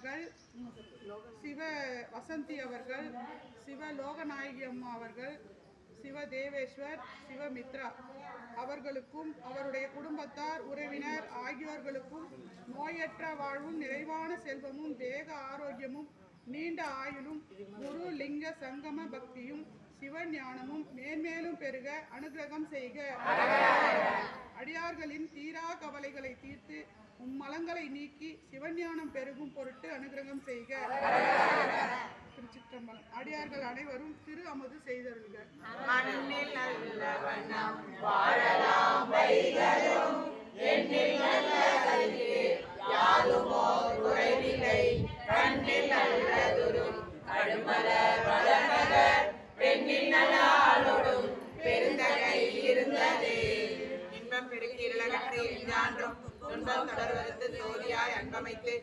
அவர்கள் சிவ வசந்தி அவர்கள் சிவ லோகநாயகி அம்மா அவர்கள் சிவ தேவேஸ்வர் சிவமித்ரா அவர்களுக்கும் அவருடைய குடும்பத்தார் உறவினர் ஆகியோர்களுக்கும் நோயற்ற வாழ்வும் நிறைவான செல்வமும் தேக ஆரோக்கியமும் நீண்ட ஆயுளும் குரு லிங்க சங்கம பக்தியும் சிவஞானமும் மேன்மேலும் பெருக அனுகிரகம் செய்க. மக்களின் தீரா கவலைகளை தீர்த்து உம்மலங்களை நீக்கி சிவஞானம் பெருகும் பொருட்டு அனுகிரகம் செய்க. திருச்சிற்றம்பலம். அடியார்கள் அனைவரும் திரு அமது செய்தருள்க. கண்ணில் இன்றான்றும் துன்பம் தொடர்வதற்கு தோதியாய் அன்பமைத்து